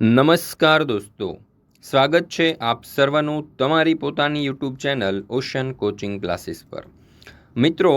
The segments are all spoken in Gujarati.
નમસ્કાર દોસ્તો. સ્વાગત છે આપ સર્વનું તમારી પોતાની YouTube channel Ocean coaching classes પર. મિત્રો,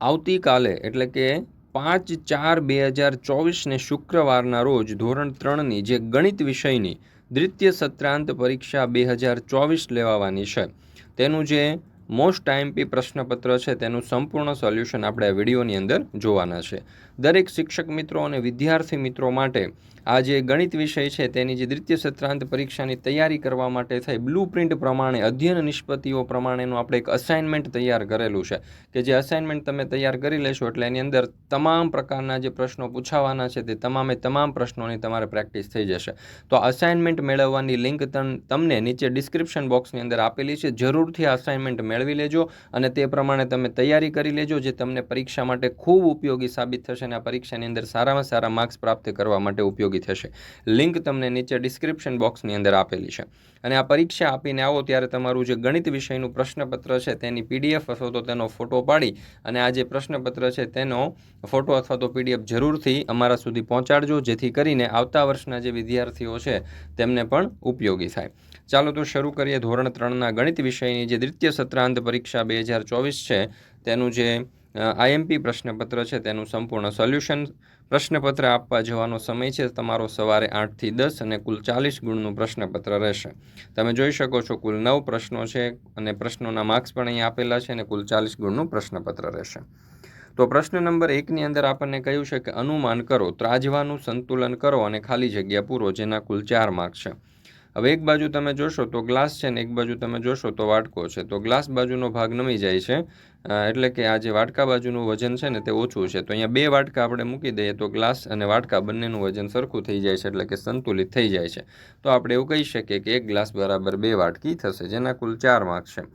આવતીકાલે એટલે કે પાંચ ચાર બે હજાર ચોવીસને શુક્રવારના રોજ ધોરણ ત્રણની જે ગણિત વિષયની દ્વિતીય સત્રાંત પરીક્ષા બે હજાર ચોવીસ લેવાવાની છે, તેનું જે મોસ્ટ આઈએમપી પ્રશ્નપત્ર છે તેનું સંપૂર્ણ સોલ્યુશન આપણે આ વિડીયોની અંદર જોવાના છે. દરેક શિક્ષક મિત્રો અને વિદ્યાર્થી મિત્રો માટે આ જે ગણિત વિષય છે તેની જે દ્વિતીય સત્રાંત પરીક્ષાની તૈયારી કરવા માટે થઈ બ્લુ પ્રિન્ટ પ્રમાણે, અધ્યયન નિષ્પત્તિઓ પ્રમાણેનું આપણે એક અસાઇનમેન્ટ તૈયાર કરેલું છે. કે જે અસાઇનમેન્ટ તમે તૈયાર કરી લેશો એટલે એની અંદર તમામ પ્રકારના જે પ્રશ્નો પૂછાવાના છે તે તમામે તમામ પ્રશ્નોની તમારે પ્રેક્ટિસ થઈ જશે. તો અસાઇનમેન્ટ મેળવવાની લિંક તમને નીચે ડિસ્ક્રિપ્શન બોક્સની અંદર આપેલી છે. જરૂરથી અસાઇનમેન્ટ મેળવી લેજો અને તે પ્રમાણે તમે તૈયારી કરી લેજો જે તમને પરીક્ષા માટે ખૂબ ઉપયોગી સાબિત થશે અને આ પરીક્ષાની અંદર સારામાં સારા માર્ક્સ પ્રાપ્ત કરવા માટે ઉપયોગી થશે. લિંક તમને નીચે ડિસ્ક્રિપ્શન બોક્સની અંદર આપેલી છે. અને આ પરીક્ષા આપીને આવો ત્યારે તમારું જે ગણિત વિષયનું પ્રશ્નપત્ર છે તેની પીડીએફ અથવા તો તેનો ફોટો પાડી અને આ જે પ્રશ્નપત્ર છે તેનો ફોટો અથવા તો પીડીએફ જરૂરથી અમારા સુધી પહોંચાડજો, જેથી કરીને આવતા વર્ષના જે વિદ્યાર્થીઓ છે તેમને પણ ઉપયોગી થાય. ચાલો તો શરૂ કરીએ ધોરણ ત્રણના ગણિત વિષયની જે દ્વિતીય સત્રાંત પરીક્ષા બે હજાર ચોવીસ છે, તેનું જે આઈએમપી પ્રશ્નપત્ર છે, તેનું સંપૂર્ણ સોલ્યુશન પ્રશ્નપત્ર આપવા જવાનો સમય છે, તમારો સવારે આઠથી દસ અને કુલ ચાલીસ ગુણનું પ્રશ્નપત્ર રહેશે. તમે જોઈ શકો છો, કુલ નવ પ્રશ્નો છે અને પ્રશ્નોના માર્ક્સ પણ અહીં આપેલા છે અને કુલ ચાલીસ ગુણનું પ્રશ્નપત્ર રહેશે. તો પ્રશ્ન નંબર એકની અંદર આપણને કહ્યું છે કે અનુમાન કરો, ત્રાજવાનું સંતુલન કરો અને ખાલી જગ્યા પૂરો, જેના કુલ ચાર માર્ક છે. હવે એક બાજુ તમે જોશો તો ગ્લાસ છે ને એક બાજુ તમે જોશો તો વાટકો છે. તો ગ્લાસ બાજુનો ભાગ નમી જાય છે. એટલે કે આ જે વાટકા બાજુનું વજન છે ને તે ઓછું છે. તો અહીંયા બે વાટકા આપણે મૂકી દઈએ તો ગ્લાસ અને વાટકા બંનેનું વજન સરખું થઈ જાય છે, એટલે કે સંતુલિત થઈ જાય છે. તો આપણે એવું કહી શકીએ કે એક ગ્લાસ બરાબર બે વાટકી થશે, જેના કુલ ચાર માર્ક છે.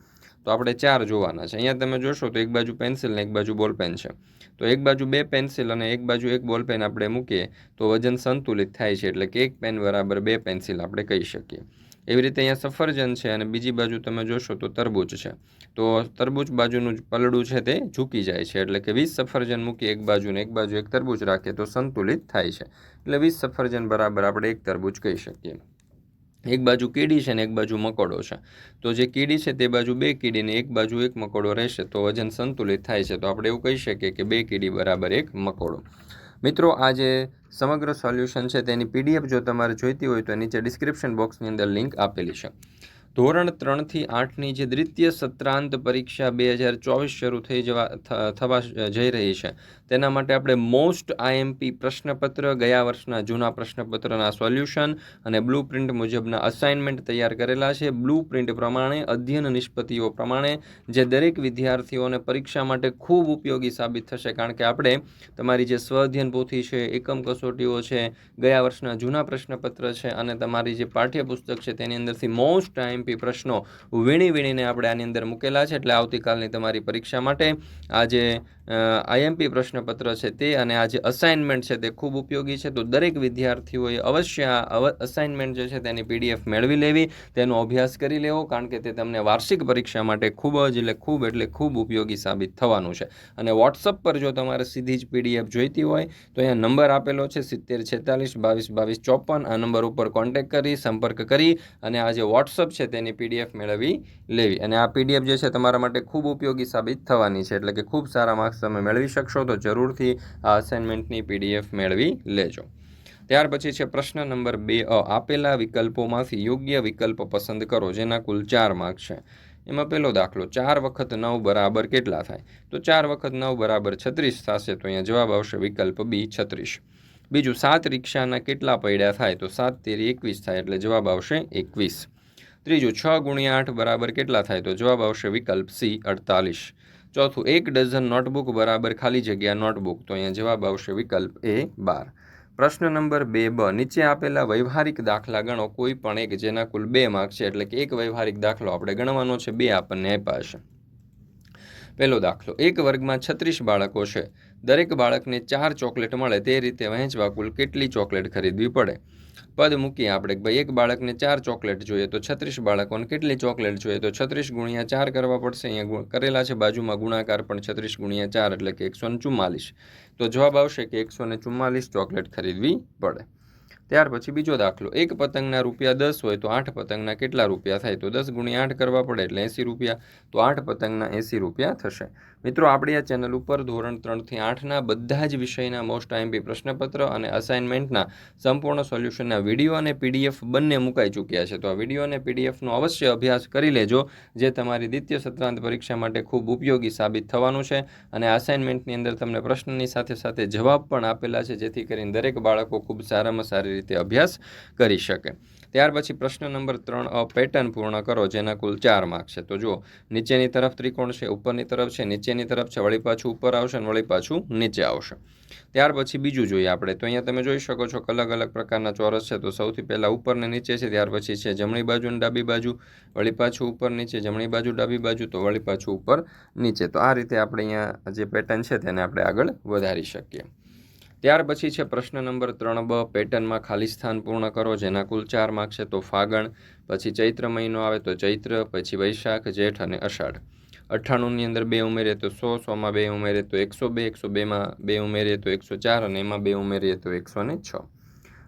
તો આપણે ચાર જોવાના છે. અહીંયા તમે જોશો તો એક બાજુ પેન્સિલ ને એક બાજુ બોલપેન છે. તો એક બાજુ બે પેન્સિલ અને એક બાજુ એક બોલપેન આપણે મૂકીએ તો વજન સંતુલિત થાય છે એટલે કે એક પેન બરાબર બે પેન્સિલ આપણે કહી શકીએ. એવી રીતે અહીંયા સફરજન છે અને બીજી બાજુ તમે જોશો તો તરબૂચ છે. તો તરબૂચ બાજુનું પલડું છે તે ઝૂકી જાય છે એટલે કે વીસ સફરજન મૂકી એક બાજુ ને એક બાજુ એક તરબૂચ રાખીએ તો સંતુલિત થાય છે. એટલે વીસ સફરજન બરાબર આપણે એક તરબૂચ કહી શકીએ. એક બાજુ કીડી છે ને એક બાજુ મકોડો છે. તો જે કીડી છે તે બાજુ બે કીડી ને એક બાજુ એક મકોડો રહેશે. તો વજન સંતુલિત થાય છે. તો આપણે એવું કહી શકીએ કે બે કીડી બરાબર એક મકોડો. મિત્રો, આ જે સમગ્ર સોલ્યુશન છે તેની પીડીએફ જો તમારે જોઈતી હોય તો નીચે ડિસ્ક્રિપ્શન બોક્સની અંદર લિંક આપેલી છે. ધોરણ ત્રણથી આઠની જે દ્વિતીય સત્રાંત પરીક્ષા બે હજાર ચોવીસ શરૂ થઈ જવા થવા જઈ રહી છે. તેના માટે આપણે મોસ્ટ આઈએમપી પ્રશ્નપત્ર, ગયા વર્ષના જૂના પ્રશ્નપત્રના સોલ્યુશન અને બ્લુ પ્રિન્ટ મુજબના અસાઇનમેન્ટ તૈયાર કરેલા છે. બ્લુ પ્રિન્ટ પ્રમાણે, અધ્યયન નિષ્પત્તિઓ પ્રમાણે, જે દરેક વિદ્યાર્થીઓને પરીક્ષા માટે ખૂબ ઉપયોગી સાબિત થશે. કારણ કે આપણે તમારી જે સ્વઅધ્યયન પોથી છે, એકમ કસોટીઓ છે, ગયા વર્ષના જૂના પ્રશ્નપત્ર છે અને તમારી જે પાઠ્યપુસ્તક છે, તેની અંદરથી મોસ્ટ આઈએમપી પ્રશ્નો વીણી વીણીને આપણે આની અંદર મૂકેલા છે. એટલે આવતીકાલની તમારી પરીક્ષા માટે આજે આઈએમપી પ્રશ્નપત્ર છે તે અને આ જે અસાઇનમેન્ટ છે તે ખૂબ ઉપયોગી છે. તો દરેક વિદ્યાર્થીઓએ અવશ્ય આ અસાઇનમેન્ટ જે છે તેની પીડીએફ મેળવી લેવી. તેનો અભ્યાસ કરી લેવો કારણ કે તે તમને વાર્ષિક પરીક્ષા માટે ખૂબ જ એટલે ખૂબ એટલે ખૂબ ઉપયોગી સાબિત થવાનું છે. અને વોટ્સઅપ પર જો તમારે સીધી જ પીડીએફ જોઈતી હોય, તો અહીંયા નંબર આપેલો છે સિત્તેર છેતાલીસ બાવીસ બાવીસ ચોપન. આ નંબર ઉપર કોન્ટેક્ટ કરી, સંપર્ક કરી અને આ જે વોટ્સઅપ છે તેની પીડીએફ મેળવી લેવી. અને આ પીડીએફ જે છે તમારા માટે ખૂબ ઉપયોગી સાબિત થવાની છે. એટલે કે ખૂબ સારા માર્ક્સ તમે મેળવી શકશો તો જરૂરથી આ અસાઇનમેન્ટની પીડીએફ મેળવી લેજો. ત્યાર પછી છે પ્રશ્ન નંબર બે, અ, આપેલા વિકલ્પોમાંથી યોગ્ય વિકલ્પ પસંદ કરો, જેના કુલ ચાર માર્ક છે. એમાં પહેલો દાખલો, ચાર વખત નવ બરાબર કેટલા થાય? તો ચાર વખત નવ બરાબર છત્રીસ થશે, તો અહીંયા જવાબ આવશે વિકલ્પ બી, છત્રીસ. બીજું, સાત રિક્ષાના કેટલા પૈડા થાય? તો સાત તેરી એકવીસ થાય, એટલે જવાબ આવશે એકવીસ. ત્રીજું, છ ગુણ્યા આઠ બરાબર કેટલા થાય? તો જવાબ આવશે વિકલ્પ સી, અડતાલીસ. ચોથું, એક ડઝન નોટબુક બરાબર ખાલી જગ્યા નોટબુક. તો અહીંયા જવાબ આવશે વિકલ્પ એ બાર. પ્રશ્ન નંબર બે, બ. નીચે આપેલા વ્યવહારિક દાખલા ગણો. કોઈ પણ એક જેના કુલ બે માર્ક છે, એટલે કે એક વ્યવહારિક દાખલો આપણે ગણવાનો છે, બે આપણને આપ્યા હશે પહેલો દાખલો, એક વર્ગમાં છત્રીસ બાળકો છે. દરેક બાળકને ચાર ચોકલેટ મળે તે રીતે વહેંચવા કુલ કેટલી ચોકલેટ ખરીદવી પડે? પદ મૂકીએ આપણે ભાઈ, એક બાળકને ચાર ચોકલેટ જોઈએ તો છત્રીસ બાળકોને કેટલી ચોકલેટ જોઈએ તો છત્રીસ ગુણ્યા ચાર કરવા પડશે. અહીંયા કરેલા છે, બાજુમાં ગુણાકાર પણ છત્રીસ ગુણ્યા ચાર એટલે કે એકસો ચુમ્માલીસ. તો જવાબ આવશે કે એકસો ચુમ્માલીસ ચોકલેટ ખરીદવી પડે. ત્યાર પછી બીજો દાખલો. એક પતંગના રૂપિયા દસ હોય તો આઠ પતંગના કેટલા રૂપિયા થાય? તો દસ ગુણ્યા આઠ કરવા પડે એટલે એંસી રૂપિયા. તો આઠ પતંગના એંસી રૂપિયા થશે. મિત્રો, આપણી આ ચેનલ ઉપર ધોરણ ત્રણથી આઠના બધા જ વિષયના મોસ્ટ આઈએમપી પ્રશ્નપત્ર અને અસાઇનમેન્ટના સંપૂર્ણ સોલ્યુશનના વીડિયો અને પીડીએફ બંને મુકાઈ ચૂક્યા છે. તો આ વીડિયો અને પીડીએફનો અવશ્ય અભ્યાસ કરી લેજો, જે તમારી દ્વિતીય સત્રાંત પરીક્ષા માટે ખૂબ ઉપયોગી સાબિત થવાનું છે. અને અસાઇનમેન્ટની અંદર તમને પ્રશ્નની સાથે સાથે જવાબ પણ આપેલા છે, જેથી કરીને દરેક બાળકો ખૂબ સારામાં સારી રીતે અભ્યાસ કરી શકે. ત્યાર પછી પ્રશ્ન નંબર ત્રણ પેટર્ન પૂર્ણ કરો, જેના કુલ ચાર માર્ક છે. તો જુઓ, નીચેની તરફ ત્રિકોણ છે, ઉપરની તરફ છે, નીચેની તરફ છે, વળી પાછું ઉપર આવશે અને વળી પાછું નીચે આવશે. ત્યાર પછી બીજું જોઈએ આપણે. તો અહીંયા તમે જોઈ શકો છો અલગ અલગ પ્રકારના ચોરસ છે. તો સૌથી પહેલાં ઉપર ને નીચે છે, ત્યાર પછી છે, જમણી બાજુ અને ડાબી બાજુ. વળી પાછું ઉપર નીચે, જમણી બાજુ, ડાબી બાજુ, તો વળી પાછું ઉપર નીચે. તો આ રીતે આપણે અહીંયા જે પેટર્ન છે, તેને આપણે આગળ વધારી શકીએ. ત્યાર પછી છે પ્રશ્ન નંબર ત્રણ બ. પેટર્નમાં ખાલી સ્થાન પૂર્ણ કરો, જેના કુલ ચાર માર્ક છે, તો ફાગણ, પછી ચૈત્ર મહિનો આવે તો ચૈત્ર, પછી વૈશાખ, જેઠ અને અષાઢ. અઠ્ઠાણુંની અંદર બે ઉમેરીએ તો સો, સોમાં બે ઉમેરીએ તો એકસો બે, એકસો બેમાં બે ઉમેરીએ તો એકસો ચાર અને એમાં બે ઉમેરીએ તો એકસો ને છ.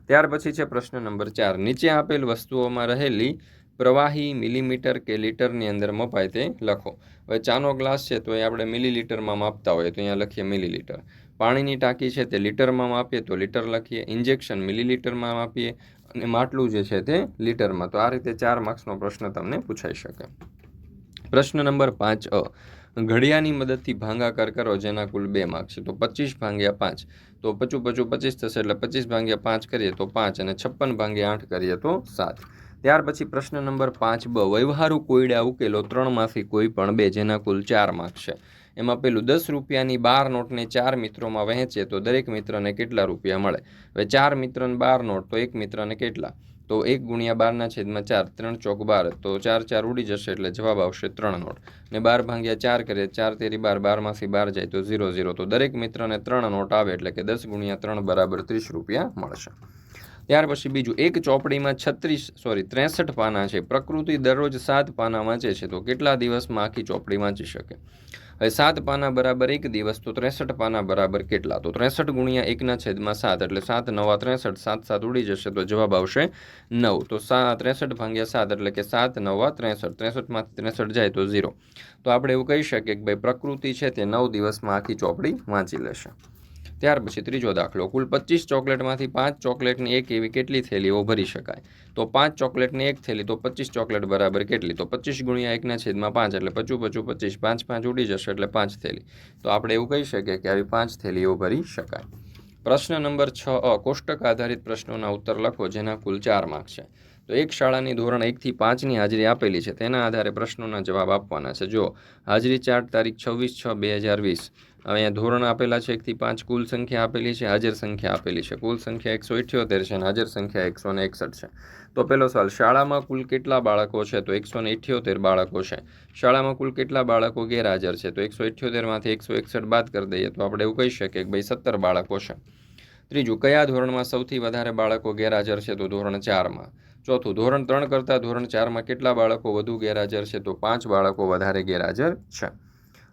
ત્યાર પછી છે પ્રશ્ન નંબર ચાર. નીચે આપેલ વસ્તુઓમાં રહેલી પ્રવાહી મિલીમીટર કે લીટરની અંદર મપાય તે લખો. હવે ચાનો ગ્લાસ છે તો એ આપણે મિલીલીટરમાં માપતા હોય, તો અહીંયા લખીએ મિલીલીટર. પાણીની ટાંકી છે તે લીટરમાં માપીએ તો લીટર લખીએ, ઇન્જેક્શન મિલીલીટરમાં માપીએ અને માટલું જે છે તે લીટરમાં. તો આ રીતે ચાર માર્ક્સનો પ્રશ્ન તમને પૂછાઈ શકે. પ્રશ્ન નંબર પાંચ અ. ઘડિયાની મદદથી ભાંગાકાર કરો, જેના કુલ બે માર્ક છે. તો પચીસ ભાંગ્યા પાંચ. તો પચું પચું પચીસ થશે એટલે પચીસ ભાંગ્યા પાંચ કરીએ તો પાંચ અને છપ્પન ભાંગ્યા આઠ કરીએ તો સાત. ત્યાર પછી પ્રશ્ન નંબર પાંચ બ. વ્યવહારુ કોયડા ઉકેલો ત્રણમાંથી કોઈ પણ બે, જેના કુલ ચાર માર્ક છે. એમાં પેલું દસ રૂપિયાની બાર નોટને ચાર મિત્રોમાં વહેંચે તો દરેક મિત્રને કેટલા રૂપિયા મળે? હવે ચાર મિત્રને બાર નોટ તો એક મિત્રને કેટલા? તો એક ગુણ્યા બારના છેદમાં ચાર, ત્રણ ચોક બાર, તો ચાર ચાર ઉડી જશે એટલે જવાબ આવશે ત્રણ નોટ. ને બાર ભાંગ્યા ચાર કરીએ, ચાર તેરી બાર, બારમાંથી બાર જાય તો ઝીરો ઝીરો. તો દરેક મિત્રને ત્રણ નોટ આવે એટલે કે દસ ગુણ્યા ત્રણ બરાબર ત્રીસ રૂપિયા મળશે. ત્યાર પછી બીજું, એક ચોપડીમાં છત્રીસ સોરી ત્રેસઠ પાના છે. પ્રકૃતિ દરરોજ સાત પાના વાંચે છે, તો કેટલા દિવસમાં આખી ચોપડી વાંચી શકે? હવે સાત પાના બરાબર એક દિવસ, તો ત્રેસઠ પાના બરાબર કેટલા? તો ત્રેસઠ ગુણ્યા એકના છેદમાં સાત, એટલે સાત નવા ત્રેસઠ, સાત સાત ઉડી જશે, તો જવાબ આવશે નવ. તો સા, ત્રેસઠ ભાંગ્યા સાત, એટલે કે સાત નવા ત્રેસઠ, ત્રેસઠમાંથી ત્રેસઠ જાય, તો ઝીરો. તો આપણે એવું કહી શકીએ કે ભાઈ પ્રકૃતિ છે તે નવ દિવસમાં આખી ચોપડી વાંચી લેશે. ત્યાર પછી ત્રીજો દાખલો, કુલ પચીસ ચોકલેટમાંથી પાંચ ચોકલેટની એક એવી કેટલી થેલીઓ ભરી શકાય? તો પાંચ ચોકલેટની એક થેલી તો પચીસ ચોકલેટ બરાબર કેટલી? તો પચીસ ગુણ્યા એકના છેદમાં પાંચ એટલે પચું પચું પચીસ પાંચ પાંચ ઉડી જશે એટલે પાંચ થેલી. તો આપણે એવું કહી શકીએ કે આવી પાંચ થેલીઓ ભરી શકાય. પ્રશ્ન નંબર છ અ, કોષ્ટક આધારિત પ્રશ્નોના ઉત્તર લખો, જેના કુલ ચાર માર્ક છે. તો એક શાળાની ધોરણ એકથી પાંચની હાજરી આપેલી છે. તેના આધારે પ્રશ્નોના જવાબ આપવાના છે. જો હાજરી ચાર્ટ તારીખ છવ્વીસ છ બે હજાર વીસ. અહીંયા ધોરણ આપેલા છે એકથી પાંચ, કુલ સંખ્યા આપેલી છે, હાજર સંખ્યા આપેલી છે. કુલ સંખ્યા એકસો ઇઠ્યોતેર છે અને હાજર સંખ્યા એકસો ને એકસઠ છે. તો પહેલો સવાલ, શાળામાં કુલ કેટલા બાળકો છે? તો એકસો ને ઇઠ્યોતેર બાળકો છે. શાળામાં કુલ કેટલા બાળકો ગેરહાજર છે? તો એકસો ઇઠ્યોતેરમાંથી એકસો એકસઠ બાદ કરી દઈએ તો આપણે એવું કહી શકીએ કે ભાઈ સત્તર બાળકો છે. ત્રીજું, કયા ધોરણમાં સૌથી વધારે બાળકો ગેરહાજર છે? તો ધોરણ ચારમાં. ચોથું, ધોરણ ત્રણ કરતાં ધોરણ ચારમાં કેટલા બાળકો વધુ ગેરહાજર છે? તો પાંચ બાળકો વધારે ગેરહાજર છે.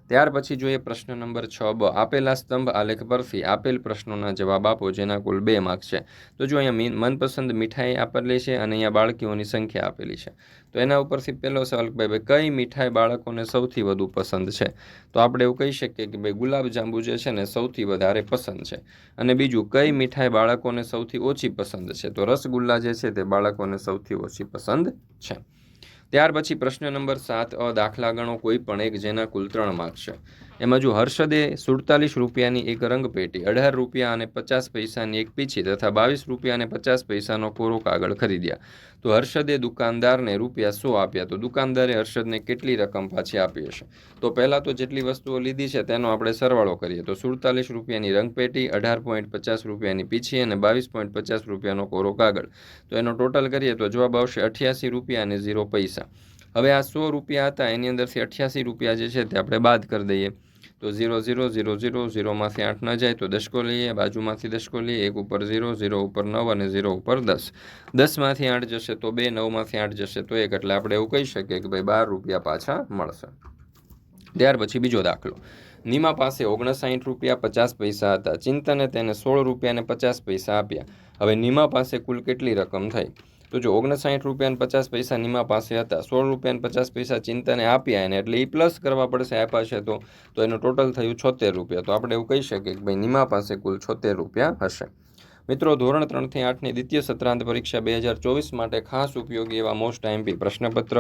ત્યાર પછી જોઈએ પ્રશ્ન નંબર છ. બ, આપેલા સ્તંભ આલેખ પરથી આપેલ પ્રશ્નોના જવાબ આપો, જેના કુલ બે માર્ક છે. તો જો અહીંયા મનપસંદ મીઠાઈ આપેલી છે અને અહીંયા બાળકીઓની સંખ્યા આપેલી છે. તો એના ઉપરથી પહેલો સવાલ કે ભાઈ, કઈ મીઠાઈ બાળકોને સૌથી વધુ પસંદ છે? તો આપણે એવું કહી શકીએ કે ભાઈ, ગુલાબ જાંબુ જે છે ને સૌથી વધારે પસંદ છે. અને બીજું, કઈ મીઠાઈ બાળકોને સૌથી ઓછી પસંદ છે? તો રસગુલ્લા જે છે તે બાળકોને સૌથી ઓછી પસંદ છે. ત્યાર પછી પ્રશ્ન નંબર સાત અ દાખલા ગણો કોઈ પણ એક જેના કુલ ત્રણ માર્ક છે. એમાં જો હર્ષદે સુડતાલીસ રૂપિયાની એક રંગપેટી, અઢાર રૂપિયા અને પચાસ પૈસાની એક પીછી તથા બાવીસ રૂપિયા અને પચાસ પૈસાનો કોરો કાગળ ખરીદ્યા. તો હર્ષદે દુકાનદારને રૂપિયા સો આપ્યા. તો દુકાનદારે હર્ષદને કેટલી રકમ પાછી આપી હશે? તો પહેલાં તો જેટલી વસ્તુઓ લીધી છે તેનો આપણે સરવાળો કરીએ. તો સુડતાલીસ રૂપિયાની રંગપેટી, અઢાર પોઈન્ટ પચાસ રૂપિયાની પીછી અને બાવીસ પોઈન્ટ પચાસ રૂપિયાનો કોરો કાગળ. તો એનો ટોટલ કરીએ તો જવાબ આવશે અઠ્યાસી રૂપિયા અને ઝીરો પૈસા. હવે આ સો રૂપિયા હતા, એની અંદરથી અઠ્યાસી રૂપિયા જે છે તે આપણે બાદ કરી દઈએ. તો ઝીરો ઝીરો ઝીરો ઝીરો ઝીરોમાંથી આઠ ન જાય તો દશકો લઈએ બાજુમાંથી દશકો લઈએ એક ઉપર ઝીરો ઝીરો ઉપર નવ અને ઝીરો ઉપર દસ. દસમાંથી આઠ જશે તો બે, નવમાંથી આઠ જશે તો એક. એટલે આપણે એવું કહી શકીએ કે ભાઈ બાર રૂપિયા પાછા મળશે. ત્યાર પછી બીજો દાખલો. નીમા પાસે ઓગણસાઠ રૂપિયા પચાસ પૈસા હતા. ચિંતને તેને સોળ રૂપિયા અને પચાસ પૈસા આપ્યા. હવે નીમા પાસે કુલ કેટલી રકમ થઈ? તો જો ઓગણસાઠ રૂપિયા અને પચાસ પૈસા નિમા પાસે હતા, સોળ રૂપિયા પચાસ પૈસા ચિંતાને આપ્યા એને, એટલે એ પ્લસ કરવા પડશે આપ્યા છે તો તો એનું ટોટલ થયું છોતેર રૂપિયા. તો આપણે એવું કહી શકીએ કે ભાઈ નિમા પાસે કુલ છોતેર રૂપિયા હશે. મિત્રો, ધોરણ ત્રણથી આઠની દ્વિતીય સત્રાંત પરીક્ષા બે હજાર ચોવીસ માટે ખાસ ઉપયોગી એવા મોસ્ટ આઈએમપી પ્રશ્નપત્ર,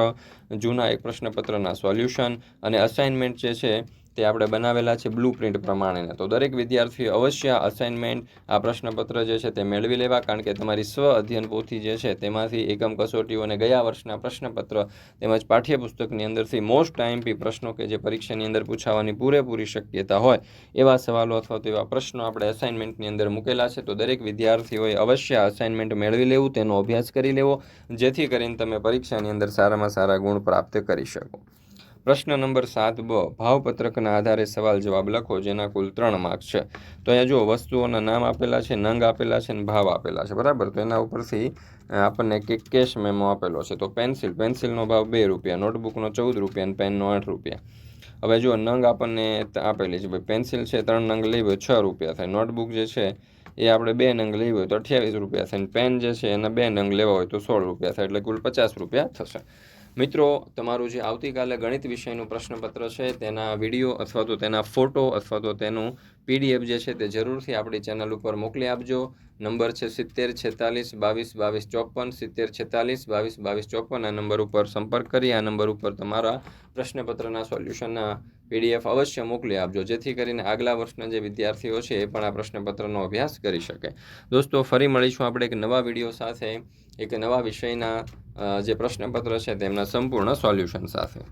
જૂના એક પ્રશ્નપત્રના સોલ્યુશન અને અસાઇનમેન્ટ જે છે તે આપણે બનાવેલા છે બ્લુ પ્રિન્ટ પ્રમાણેના. તો દરેક વિદ્યાર્થીઓ અવશ્ય અસાઇનમેન્ટ આ પ્રશ્નપત્ર જે છે તે મેળવી લેવા, કારણ કે તમારી સ્વ અધ્યયન પોથી જે છે તેમાંથી એકમ કસોટીઓ અને ગયા વર્ષના પ્રશ્નપત્ર તેમજ પાઠ્યપુસ્તકની અંદરથી મોસ્ટ આઈએમપી પ્રશ્નો કે જે પરીક્ષાની અંદર પૂછાવાની પૂરેપૂરી શક્યતા હોય એવા સવાલો અથવા તો એવા પ્રશ્નો આપણે અસાઇનમેન્ટની અંદર મૂકેલા છે. તો દરેક વિદ્યાર્થીઓએ અવશ્ય અસાઇનમેન્ટ મેળવી લેવું, તેનો અભ્યાસ કરી લેવો, જેથી કરીને તમે પરીક્ષાની અંદર સારામાં સારા ગુણ પ્રાપ્ત કરી શકો. પ્રશ્ન નંબર સાત બ. ભાવપત્રકના આધારે સવાલ જવાબ લખો, જેના કુલ ત્રણ માર્ક છે. તો અહીંયા જુઓ, વસ્તુઓના નામ આપેલા છે, નંગ આપેલા છે અને ભાવ આપેલા છે. બરાબર? તો એના ઉપરથી આપણને કે કેશ મેમો આપેલો છે. તો પેન્સિલ પેન્સિલનો ભાવ બે રૂપિયા નોટબુકનો ચૌદ રૂપિયા અને પેનનો આઠ રૂપિયા. હવે જો નંગ આપણને આપેલી છે. ભાઈ પેન્સિલ છે, ત્રણ નંગ લેવી છ રૂપિયા થાય. નોટબુક જે છે, એ આપણે બે નંગ લેવી હોય, તો અઠ્યાવીસ રૂપિયા થાય. અને પેન જે છે, એના બે નંગ લેવા હોય, તો સોળ રૂપિયા થાય. એટલે કુલ પચાસ રૂપિયા થશે. મિત્રો, તમારું જે આવતીકાલે ગણિત વિષયનું પ્રશ્નપત્ર છે, તેના વીડિયો અથવા તો તેના ફોટો અથવા તો તેનું પીડીએફ જે છે તે જરૂરથી આપણી ચેનલ ઉપર મોકલી આપજો. નંબર છે સિત્તેર છેતાલીસ બાવીસ બાવીસ ચોપન, સિત્તેર છેતાલીસ બાવીસ બાવીસ ચોપન આ નંબર ઉપર સંપર્ક કરી, આ નંબર ઉપર તમારા પ્રશ્નપત્રના સોલ્યુશનના પીડીએફ અવશ્ય મોકલી આપજો, જેથી કરીને આગલા વર્ષના જે વિદ્યાર્થીઓ છે એ પણ આ પ્રશ્નપત્રનો અભ્યાસ કરી શકે. દોસ્તો, ફરી મળીશું આપણે એક નવા વીડિયો સાથે, એક નવા વિષયના જે પ્રશ્નપત્ર છે તેમના સંપૂર્ણ સોલ્યુશન સાથે.